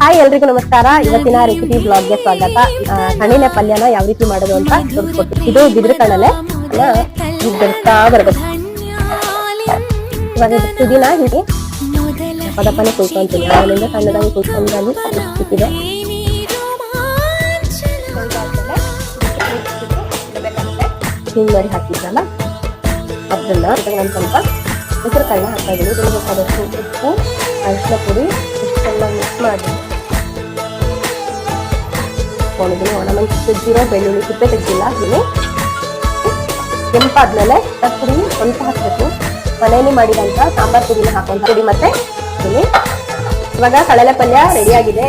Hi ಎಲ್ರಿಗೂ ನಮಸ್ಕಾರ. ಇವತ್ತಿನ ರೆಸಿಪಿ ಬ್ಲಾಗ್ಗೆ ಸ್ವಾಗತ. ಹಣ್ಣಿನ ಪಲ್ಯನ ಯಾವ ರೀತಿ ಮಾಡೋದು ಅಂತ ತೋರಿಸ್ಕೊಟ್ಟು ಇದು ಬಿದ್ರ ಕಣಲೆ ಬೆಡ್ತಾ ಬರ್ಬೇಕು. ಇವಾಗ ಸುದಿನ ಹೀಗೆ ಪದಪ್ಪನೇ ದಪ್ಪನೆ ಕುಯ್ಕೊಂತೀನಿ ಆಮೇಲೆ ಸಣ್ಣದಾಗಿ ಸಿಕ್ಕಿದೆ. ಹಿಂಗೆ ಮಾಡಿ ಹಾಕಿದ್ರಲ್ಲ ಅದನ್ನ ಸ್ವಲ್ಪ ಕಾಳನ್ನ ಹಾಕ್ತಾ ಇದ್ದೀನಿ. ಇದನ್ನು ಬೇಕಾದಷ್ಟು ಉಪ್ಪು, ಅರಿಶಿನ ಪುಡಿ, ಇಷ್ಟೆಲ್ಲ ಮಿಕ್ಸ್ ಮಾಡಿ. ಇಟ್ಕೊಂಡಿದ್ದೀನಿ ಒಣಮೆಣಸು ತೆಗ್ದಿರೋ ಬೆಳ್ಳುಳ್ಳಿ ಸಿಪ್ಪೆ ತೆಗ್ದಿಲ್ಲ. ಇಲ್ಲಿ ಕೆಂಪಾದ್ಮೇಲೆ ಪುಡಿ ಸ್ವಲ್ಪ ಹಾಕಬೇಕು. ಮನೆಯಲ್ಲಿ ಮಾಡಿದಂಥ ಸಾಂಬಾರು ಪುಡಿನ ಹಾಕೊಂತ ಪುಡಿ ಮತ್ತೆ ಇವಾಗ ಕಡಲೆ ಪಲ್ಯ ರೆಡಿಯಾಗಿದೆ